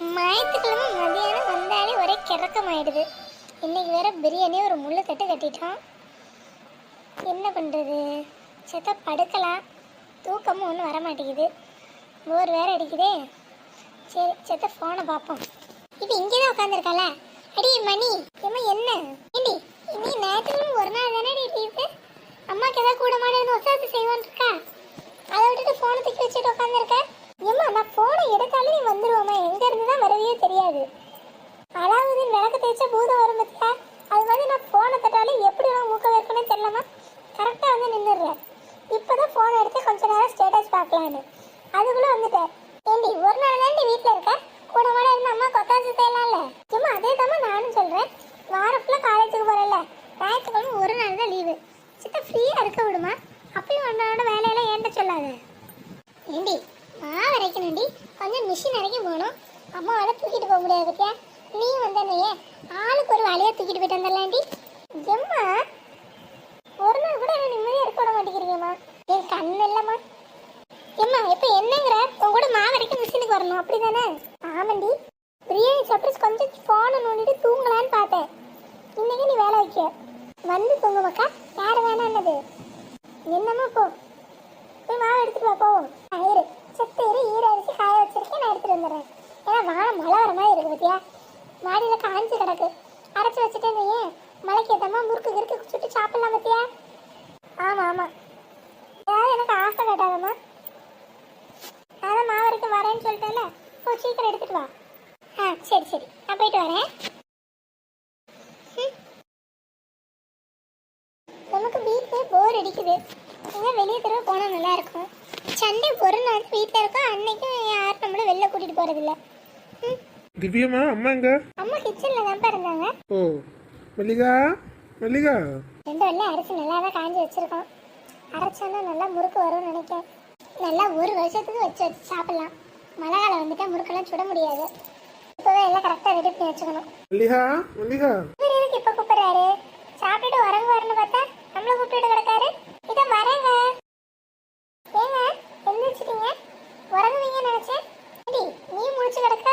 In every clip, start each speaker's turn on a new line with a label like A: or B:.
A: ஞாயிற்றுக்கிழமை மதியானம் வந்தாலே ஒரே கிறக்கமாயிடுது. இன்னைக்கு வேற பிரியாணி ஒரு முள்ளு கட்டு கட்டிட்டோம். என்ன பண்ணுறது செத்த படுக்கலாம். தூக்கமும் ஒன்றும் வர மாட்டேங்குது போர் வேற அடிக்குதே. சரி செத்த ஃபோனை பார்ப்போம். இது இங்கே தான் உட்காந்துருக்கால அடி மணி. ஏம்மா என்ன? ஏண்டி நீ ஞாயிற்றுக்கிழமை ஒரு நாள் தானே லீவு அம்மாக்கு ஏதாவது கூட மாட்டேன் இருந்து ஒசாத்து செய்வான் இருக்கா அதை விட்டுட்டு ஃபோனை தூக்கி வச்சுட்டு உட்காந்துருக்கேன் ஏம்மா நான் ஃபோனை எடுத்தாலே நீ வந்துருவோமா எங்க இருந்து தான் வரவே தெரியாது. அலாவுதீன் விளக்கு தேய்ச்ச பூதம் வரும் பத்தியா? அது மாதிரி நான் ஃபோனை தட்டாலே எப்படி நான் மூக்க வைக்கணும்னு தெரியலமா கரெக்டாக வந்து நின்றுடுறேன் இப்போதான் ஃபோனை எடுத்து கொஞ்ச நேரம் ஸ்டேட்டஸ் பார்க்கலான்னு. அதுக்குள்ளே வந்துட்டேன். ஏண்டி ஒரு நாள் தான் நீ வீட்டில் இருக்க? கூட மாட இருந்து அம்மா கொத்தாசி செய்யலாம்ல சும்மா அதே தான் நானும் சொல்கிறேன் வாரம் ஃபுல்லாக காலேஜுக்கு போகிறேன்ல ஞாயிற்றுக்கிழமை ஒரு நாள் தான் லீவு சித்த ஃப்ரீயாக இருக்க விடுமா? அப்பயும் ஒன்றோட வேலையெல்லாம் ஏன்ட்ட சொல்லாது? ஏண்டி மாவு அரைக்கணும்டி கொஞ்சம் மிஷின் வரைக்கும் போகணும் அம்மாவால் தூக்கிட்டு போக முடியாது பத்தியா? நீ வந்தனையே ஆளுக்கு ஒரு வேலையை தூக்கிட்டு போயிட்டு வந்துடலாண்டி எம்மா ஒரு நாள் கூட என்ன நிம்மதியாக இருக்க விட மாட்டேங்கிறீங்கம்மா. என் கண்ணு இல்லைம்மா. எம்மா இப்போ என்னங்கிற? உன் கூட மாவு அரைக்க மிஷினுக்கு வரணும். அப்படி தானே ஆமாண்டி. பிரியாணி சாப்பிட்டு கொஞ்சம் ஃபோனை நோண்டிட்டு தூங்கலான்னு பார்த்தேன். இன்னைக்கு நீ வேலை வைக்க. வந்து தூங்க மக்கா. யார் வேணான்னது? என்னம்மா போ போய் மாவு எடுத்துட்டு வா போவோம். ஆயிரு செத்து இரு ஈர அரிசி காய வச்சிருக்கேன் நான் எடுத்துட்டு வந்துடுறேன். ஏன்னா வானம் மழை வர மாதிரி இருக்கு பத்தியா? மாடியில் காஞ்சி கிடக்கு. அரைச்சி வச்சுட்டு ஏன்? மழைக்கு ஏற்றமா முறுக்கு கிறுக்கு சுட்டு சாப்பிடலாம் பத்தியா? ஆமாம் ஆமாம் ஏதாவது எனக்கு ஆசை கேட்டாதம்மா. அதான் மாவு அரைக்க வரேன்னு சொல்லிட்டேன்ல. போ சீக்கிரம் எடுத்துட்டு வா. ஆ சரி சரி. நான் போயிட்டு வரேன் ம். நமக்கு வீட்டிலே போர் அடிக்குது எங்கே வெளியே தடவை போனால் நல்லா இருக்கும் சண்டே ஒரு நாள் வீட்டில் இருக்கோம் அன்னைக்கும் யார் நம்மளும் வெளில கூட்டிகிட்டு போகிறதில்ல ம்.
B: திவ்யம்மா அம்மா எங்க?
A: அம்மா கிச்சனில் தான் இருந்தாங்க.
B: ஓ மல்லிகா மல்லிகா.
A: ரெண்டு வெள்ளை அரிசி நல்லா தான் காஞ்சி வச்சுருக்கோம். அரைச்சோன்னா நல்லா முறுக்கு வரும்னு நினைக்கிறேன். நல்லா ஒரு வருஷத்துக்கு வச்சு வச்சு சாப்பிட்லாம். மழை காலம் வந்துட்டா முறுக்கெல்லாம் சுட முடியாது. இப்போவே எல்லாம் கரெக்டாக ரெடி பண்ணி வச்சுக்கணும்.
B: மல்லிகா மல்லிகா.
A: இவர் எதுக்கு இப்போ கூப்பிடுறாரு? சாப்பிட்டுட்டு வரங்க வரணும் பார்த்தா நம்மள கூப்பிட்டுட்டு கிடக்காரு இதை வரேங்க ஏங்க எந்திரிச்சிட்டீங்க உறங்குவீங்கன்னு நினைச்சேன் ஏடி நீ முடிச்சு கிடக்க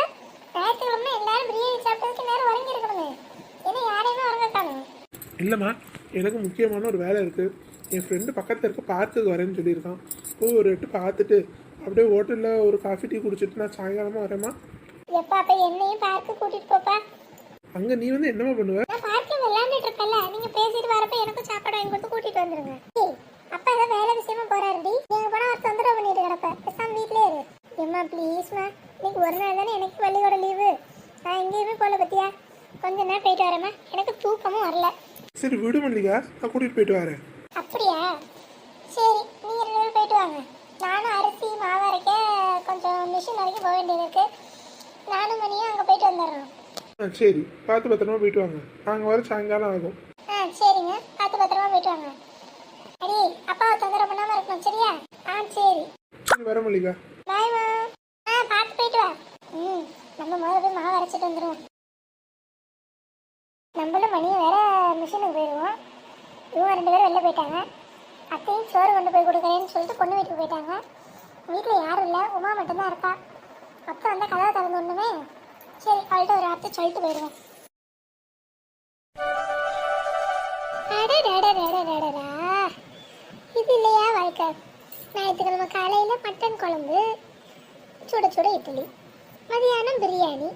A: ஞாயிற்றுக்கிழமை எல்லாரும் பிரியாணி சாப்பிட்டதுக்கு நேரம் உறங்கி இருக்கணுமே என்ன யாரையுமே உறங்க காணும்
B: இல்லைம்மா எனக்கு முக்கியமான ஒரு வேலை இருக்கு. என் ஃப்ரெண்டு பக்கத்தில் இருக்க பார்க்குக்கு வரேன்னு சொல்லியிருக்கான். போய் ஒரு எட்டு பார்த்துட்டு அப்படியே ஹோட்டலில் ஒரு காஃபி டீ குடிச்சிட்டு நான் சாயங்காலமாக வரேம்மா.
A: எப்பா அப்ப என்னையும் பார்க்கு கூட்டிட்டு போப்பா?
B: அங்கே நீ வந்து என்னம்மா பண்ணுவ?
A: நான் பார்க்க விளையாண்டுட்டு இருக்கல நீங்க பேசிட்டு வரப்ப எனக்கும் சாப்பாடு வாங்கி கொடுத்து கூட்டிட்டு வந்துருங்க. ஏய், அப்பா ஏதோ வேலை விஷயமா போறாருடி நீங்க போனா அவர் தொந்தரவு பண்ணிட்டு கிடப்ப பேசாம வீட்லயே இரு. எம்மா ப்ளீஸ்மா இன்னைக்கு ஒரு நாள் தானே எனக்கு பள்ளிக்கூட லீவு நான் எங்கேயுமே போல பத்தியா? கொஞ்ச நேரம் போயிட்டு வரேம்மா. எனக்கு தூக்கமும் வரல.
B: சரி விடு மல்லிகா நான் கூட்டிகிட்டு போயிட்டு வரேன்.
A: அப்படியா? சரி நீங்க ரெண்டு பேரும் போயிட்டு வாங்க. நானும் அரிசி மாவு அரைக்க கொஞ்சம் மிஷின் வரைக்கும் போக வேண்டியது இருக்கு. நானும் மணியும் அங்கே போயிட்டு வந்துடுறோம்.
B: ஆ சரி. பார்த்து பத்திரமா போயிட்டு வாங்க. நாங்கள் வர சாயங்காலம் ஆகும்.
A: ஆ சரிங்க. பார்த்து பத்திரமா போயிட்டு வாங்க. அடி அப்பாவை தொந்தரவு பண்ணாம இருக்கணும் சரியா? ஆ சரி.
B: சரி வர மல்லிகா
A: பாய்மா ஆ பார்த்து போயிட்டு வா ம் நம்ம முதல்ல போய் மாவு அரைச்சிட்டு வந்துடுவோம் நம்மளும் மணியும் வேற மிஷினுக்கு போயிடுவோம் இவங்க ரெண்டு பேரும் வெளில போயிட்டாங்க. அத்தையும் சோறு கொண்டு போய் கொடுக்குறேன்னு சொல்லிட்டு பொண்ணு வீட்டுக்கு போயிட்டாங்க. வீட்டில் யாரும் இல்லை உமா மட்டும்தான் இருப்பா அத்தை வந்தால் கதவை திறந்து ஒன்றுமே சரி அவள்கிட்ட ஒரு வார்த்தை சொல்லிட்டு போயிடுவேன். இது இல்லையா வாழ்க்கை? ஞாயிற்றுக்கிழமை காலையில் மட்டன் குழம்பு சுட சுட இட்லி மதியானம் பிரியாணி.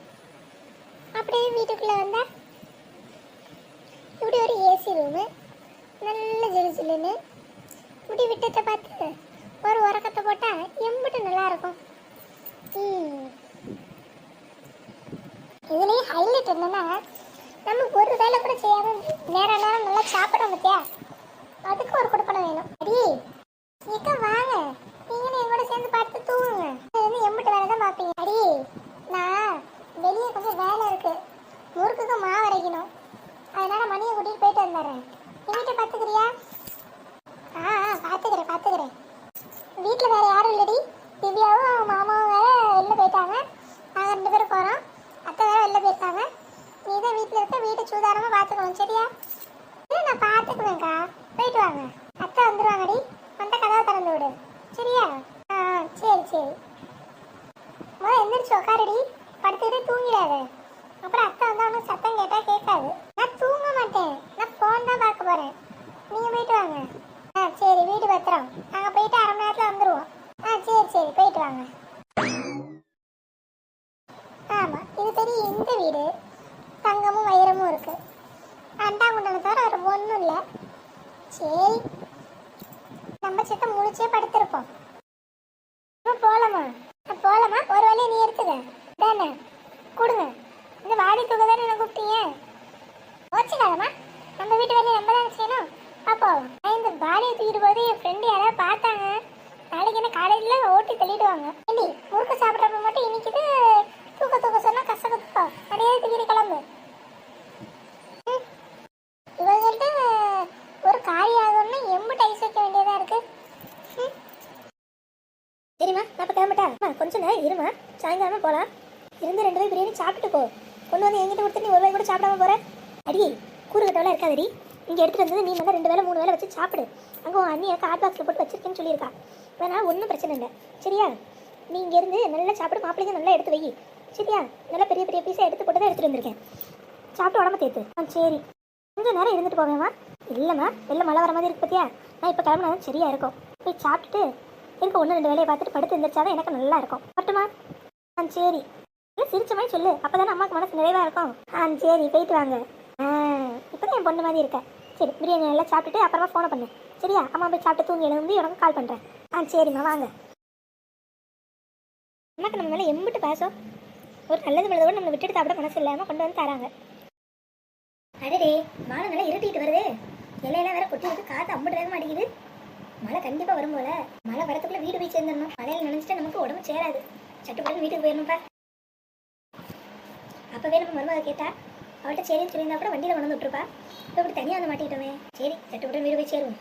A: அப்படியே வீட்டுக்குள்ளே வந்தால் இப்படி ஒரு ஏசி ரூமு நல்ல முடி விட்டத்தை பார்த்து ஒரு உறக்கத்தை போட்டால் எம்பிட்டு நல்லா இருக்கும் ம். இதுலேயும் ஹைலைட் என்னன்னா நம்ம ஒரு வேலை கூட செய்யாமல் நேரம் நேரம் நல்லா சாப்பிட பார்த்தியா அதுக்கு ஒரு கொடுப்பனை வேணும் அடி இக்க வாங்க நீங்களும் என் கூட சேர்ந்து பார்த்து தூங்குங்க இது வந்து எம்பிட்டு வேலை தான் பார்ப்பீங்க அடி நான் வெளியே கொஞ்சம் வேலை இருக்கு முறுக்குக்கு மாவு அரைக்கணும் அதனால மணியை கூட்டிட்டு போயிட்டு வந்துடுறேன் நீ வீட்டை பார்த்துக்கிறியா ஆ ஆ பார்த்துக்கிறேன் பார்த்துக்கிறேன் வீட்டில் வேற யாரும் இல்லடி திவ்யாவும் அவங்க மாமாவும் வேற வெளில போயிட்டாங்க நாங்கள் ரெண்டு பேரும் போகிறோம் அத்தை வேற வெளில போயிருக்காங்க நீ தான் வீட்டில் இருக்க வீட்டை சூதாரமாக பார்த்துக்கணும் சரியா இல்லை நான் பார்த்துக்குவேன்க்கா போயிட்டு வாங்க அத்தை வந்துருவாங்கடி வந்த கதவை திறந்து விடு சரியா ஆ ஆ, சரி சரி முதல்ல எந்திரிச்சு உட்காருடி
C: படுத்துக்கிட்டே தூங்கிடாத. அப்புறம் அத்தை வந்து அவனுக்கு சத்தம் கேட்டா கேட்காது. நான் தூங்க மாட்டேன். நான் ஃபோன் தான் பார்க்க போறேன். நீங்க போயிட்டு வாங்க. ஆ சரி வீடு பத்திரம். நாங்க போயிட்டு அரை மணி நேரத்துல வந்துருவோம். ஆ சரி சரி போயிட்டு வாங்க. ஆமா இது பெரிய எந்த வீடு. தங்கமும் வைரமும் இருக்கு. அண்டா குண்டனை தவிர ஒரு ஒன்றும் இல்லை. சரி நம்ம சித்த முடிச்சே படுத்திருப்போம். நம்ம போலமா? ஒரு வழியை நீ எடுத்துக்க. தானே கொடுங்க. இந்த வாடி தூக்க தானே நான் கூப்பிட்டீங்க? ஓச்சுக்காதம்மா நம்ம வீட்டு வேலையை நம்ம தான் செய்யணும். அப்போ இந்த பாடியை தூக்கிட்டு போது என் ஃப்ரெண்டு யாராவது பார்த்தாங்க. நாளைக்கு என்ன காலேஜில் ஓட்டி தள்ளிடுவாங்க. இனி முறுக்கு சாப்பிட்றப்ப மட்டும் இன்னைக்கு தூக்க தூக்க சொன்னா கசக்க தூக்கா அப்படியே தூக்கிட்டு கிளம்பு ம். இவங்கள்ட்ட ஒரு காரியம் ஆகணும்னா எம்புட்டு ஐஸ் வைக்க வேண்டியதா இருக்கு ம். சரிம்மா நான் இப்போ கிளம்பிட்டா அம்மா, கொஞ்சம் நேரம் இருமா? சாயங்காலமே போகலாம் இருந்து ரெண்டு பேர் பிரியாணி சாப்பிட்டு போ. கொண்டு வந்து எங்கிட்ட கொடுத்து நீ ஒரு வேளை கூட சாப்பிடாம போற. அடி கூறுகட்டவெல்லாம் இருக்காதடி. இங்கே எடுத்துகிட்டு வந்தது நீ வந்து ரெண்டு வேளை மூணு வேளை வச்சு சாப்பிடு. அங்கே உன் அண்ணியை காட் பாக்ஸில் போட்டு வச்சிருக்கேன்னு சொல்லியிருக்கா. அதனால் ஒன்றும் பிரச்சனை இல்லை. சரியா? நீ இங்கேருந்து நல்லா சாப்பிடு மாப்பிள்ளைங்க நல்லா எடுத்து வை. சரியா? நல்லா பெரிய பெரிய பீஸாக எடுத்து போட்டு தான் எடுத்துகிட்டு வந்திருக்கேன். சாப்பிட்டு உடம்ப தேத்து. ஆ சரி. கொஞ்சம் நேரம் இருந்துட்டு போவேம்மா. இல்லைம்மா வெளில மழை வர மாதிரி இருக்கு பார்த்தியா நான் இப்போ கிளம்புனா சரியாக இருக்கும். போய் சாப்பிட்டுட்டு எனக்கு ஒன்று ரெண்டு வேலையை பார்த்துட்டு படுத்து எழுந்திரிச்சாதான் எனக்கு நல்லா இருக்கும் மட்டுமா ஆ சரி. ஏன் சிரிச்ச மாதிரி சொல்லு. அப்போதானே அம்மாவுக்கு மனசு நிறைவாக இருக்கும். ஆ சரி போயிட்டு வாங்க. ஆ இப்போ தான் என் பொண்ணு மாதிரி இருக்க. சரி பிரியாணி எல்லாம் சாப்பிட்டுட்டு அப்புறமா ஃபோனை பண்ணு. சரியா? அம்மா போய் சாப்பிட்டு தூங்கி எழுந்து உனக்கு கால் பண்ணுறேன் ஆ சரிம்மா வாங்க. அம்மாக்கு நம்ம மேலே எம்பிட்டு பேசும். ஒரு நல்லது மனதோடு நம்மளை விட்டுட்டு சாப்பிட மனசு இல்லாமல் கொண்டு வந்து தராங்க. அடடே மானம் நல்லா இருட்டிட்டு வருது. இலையெல்லாம் வேற கொட்டி விட்டு காற்று அம்பிட்டு வேக மாட்டேங்குது மழை கண்டிப்பா வரும் போல. மழை வரத்துக்குள்ள வீடு போய் சேர்ந்துடணும். மழையில நினைச்சிட்டு நமக்கு உடம்பு சேராது. சட்டுப்பட்டு வீட்டுக்கு போயிடணும்ப்பா. அப்பவே நம்ம மருமக கேட்டா அவள்கிட்ட சரின்னு சொல்லியிருந்தா கூட வண்டியில கொண்டு வந்து விட்டுருப்பா. இப்போ இப்படி தனியாக வந்து மாட்டிக்கிட்டோமே. சரி சட்டுப்பட்டு வீடு போய் சேருவோம்.